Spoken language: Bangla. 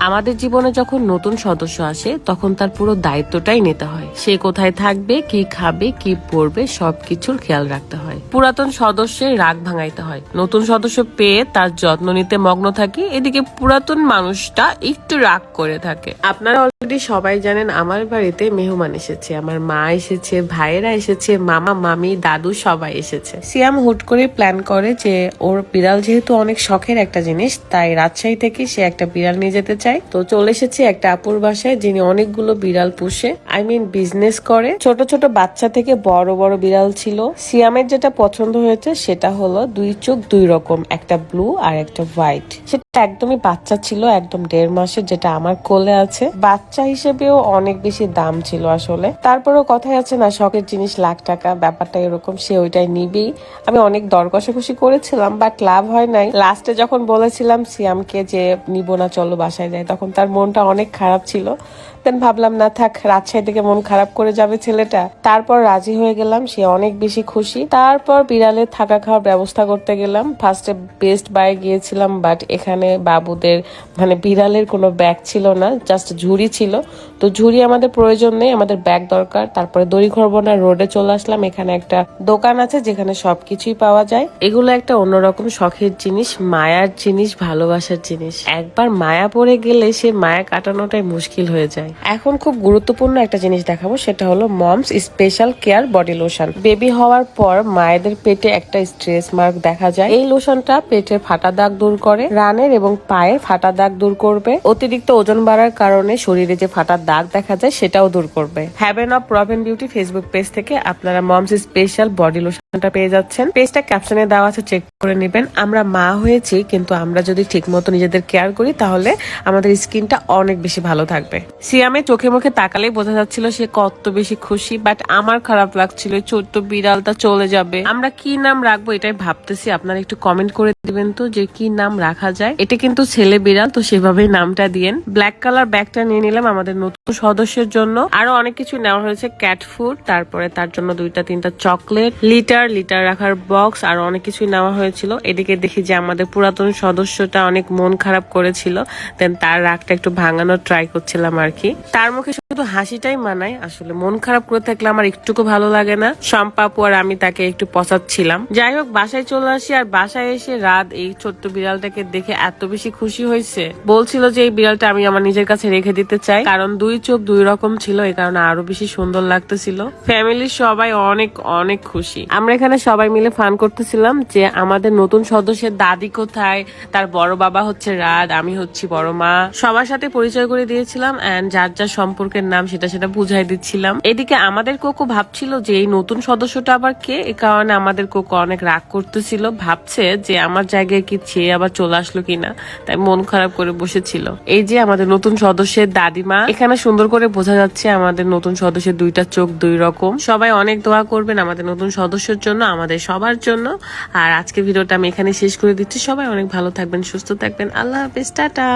আমাদের জীবনে যখন নতুন সদস্য আসে, তখন তার পুরো দায়িত্বটাই নিতে হয়। সে কোথায় থাকবে, কি খাবে, কি পড়বে সবকিছুর খেয়াল রাখতে হয়। পুরাতন সদস্যের রাগ ভাঙাইতে হয়। নতুন সদস্য পেয়ে তার যত্ন নিতে মগ্ন থাকি। এদিকে পুরাতন মানুষটা একটু রাগ করে থাকে। আপনারা অলরেডি সবাই জানেন আমার বাড়িতে মেহমান এসেছে। আমার মা এসেছে, ভাইয়েরা এসেছে, মামা, মামি, দাদু সবাই এসেছে। সিয়াম হুট করে প্ল্যান করে যে ওর বিড়াল যেহেতু অনেক শখের একটা জিনিস, তাই রাজশাহী থেকে সে একটা বিড়াল নিয়ে যেতে চায়। তো চলে এসেছে একটা আপুর বাসায় যিনি অনেকগুলো বিড়াল পুষে আই মিন বিজনেস করে। ছোট ছোট বাচ্চা থেকে বড় বড় বিড়াল ছিল। সিয়ামের যেটা পছন্দ হয়েছে সেটা হলো দুই চোখ দুই রকম, একটা ব্লু আর একটা হোয়াইট সেটা একদমই বাচ্চা ছিল, একদম দেড় মাসের, যেটা আমার কোলে আছে। বাচ্চা হিসেবেও অনেক বেশি দাম ছিল আসলে। তারপরেও কথাই আছে না, শখের জিনিস লাখ টাকা, ব্যাপারটা এরকম, সে ওইটাই নিবেই। আমি অনেক দর কষাকষি করেছিলাম বাট লাভ হয় নাই। লাস্টে যখন বলেছিলাম, সিয়ামকে যে নিব না, চলো বাসায় যাই, তখন তার মনটা অনেক খারাপ ছিল। দেন ভাবলাম, না থাক, রাজশাহী থেকে মন খারাপ করে যাবে ছেলেটা। তারপর রাজি হয়ে গেলাম, সে অনেক বেশি খুশি। তারপর বিড়ালের থাকা খাওয়ার ব্যবস্থা করতে গেলাম। ফার্স্টে বেস্ট বাই গিয়েছিলাম বাট এখানে বাবুদের মানে বিড়ালের কোনো ব্যাগ ছিল না জাস্ট ঝুড়ি ছিল। তো ঝুড়ি আমাদের প্রয়োজন নেই, আমাদের ব্যাগ দরকার। তারপরে দড়িখরবনা রোডে চলে আসলাম। এখানে একটা দোকান আছে, যেখানে সবকিছুই পাওয়া যায়। এগুলো একটা অন্যরকম শখের জিনিস, মায়ার জিনিস, ভালোবাসার জিনিস। একবার মায়া পড়ে গেলে সে মায়া কাটানোটাই মুশকিল হয়ে যায়। এখন খুব গুরুত্বপূর্ণ একটা জিনিস দেখাবো, সেটা হলো moms special care body lotion baby হওয়ার পর মায়েদের পেটে একটা স্ট্রেস মার্ক দেখা যায়। এই লোশনটা পেটের ফাটা দাগ দূর করে, রানের এবং পায়ের ফাটা দাগ দূর করবে। অতিরিক্ত ওজন বাড়ার কারণে শরীরে যে ফাটা দাগ দেখা যায়, সেটাও দূর করবে। Haven of proven beauty Facebook page থেকে আপনারা মমস স্পেশাল বডি লোশনটা পেয়ে যাচ্ছেন। পেজটা ক্যাপশনে দেওয়া আছে চেক করে নেবেন। আমরা মা হয়েছি, কিন্তু আমরা যদি ঠিকমতো নিজেদের কেয়ার করি, তাহলে আমাদের স্কিনটা অনেক বেশি ভালো থাকবে। সিয়ামে চোখে মুখে তাকালেই বোঝা যাচ্ছিল সে কত বেশি খুশি বাট আমার খারাপ লাগছিল ছোট্ট বিড়ালটা চলে যাবে। আমরা কি নাম রাখব এটাই ভাবতেছি, আপনারা একটু কমেন্ট করে দিবেন তো যে কি নাম রাখা যায়। এটা কিন্তু ছেলে বিড়াল, তো সেভাবেই নামটা দিয়েন। ব্ল্যাক কালার ব্যাগটা নিয়ে নিলাম আমাদের নতুন সদস্যের জন্য। আরও অনেক কিছু নেওয়া হয়েছে ক্যাট ফুড তারপরে তার জন্য দুইটা, তিনটা চকলেট লিটার লিটার রাখার বক্স আর অনেক কিছুই নেওয়া হয়েছিল। এদিকে দেখি যে আমাদের পুরাতন সদস্যটা অনেক মন খারাপ করেছিল দেন তার রাগটা একটু ভাঙানোর ট্রাই করছিলাম আর কি। তার মুখে শুধু হাসিটাই মানায়। আসলে মন খারাপ করে থাকলে আমার একটুকু ভালো লাগে না। সম্পাপু আর আমি তাকে একটু পচাচ্ছিলাম। যাই হোক, বাসায় চলে আসি আর বাসায় এসে রাত এই ছোট্ট বিড়ালটাকে দেখে এত বেশি খুশি হয়েছে। বলছিল যে এই বিড়ালটা আমি আমার নিজের কাছে রেখে দিতে চাই। কারণ দুই চোখ দুই রকম ছিল এই কারণে আরও বেশি সুন্দর লাগতেছিল। ফ্যামিলির সবাই অনেক অনেক খুশি। আমরা এখানে সবাই মিলে ফান করতেছিলাম যে আমাদের নতুন সদস্যের দাদি কোথায়, তার বড় বাবা হচ্ছে রাত আমি হচ্ছি বড় মা। সবার সাথে পরিচয় করে দিয়েছিলাম এন্ড যার যার সম্পর্কের নাম সেটা সেটা বুঝাই দিচ্ছিলাম। এদিকে আমাদের কোকো ভাবছিল যে এই নতুন সদস্যটা আবার কে? এ কারণে আমাদের কোকো অনেক রাগ করতেছিল, ভাবছে যে আমার জায়গায় কি ছেয়ে আবার চলে আসলো কিনা, তাই মন খারাপ করে বসেছিল। এই যে আমাদের নতুন সদস্যের দাদিমা, এখানে সুন্দর করে বোঝা যাচ্ছে আমাদের নতুন সদস্যের দুইটা চোখ দুই রকম। সবাই অনেক দোয়া করবেন আমাদের নতুন সদস্যের জন্য, আমাদের সবার জন্য। আর আজকের ভিডিওটা আমি এখানে শেষ করে দিচ্ছি। সবাই অনেক ভালো থাকবেন, সুস্থ থাকবেন। আল্লাহ হাফিজ, টাটা।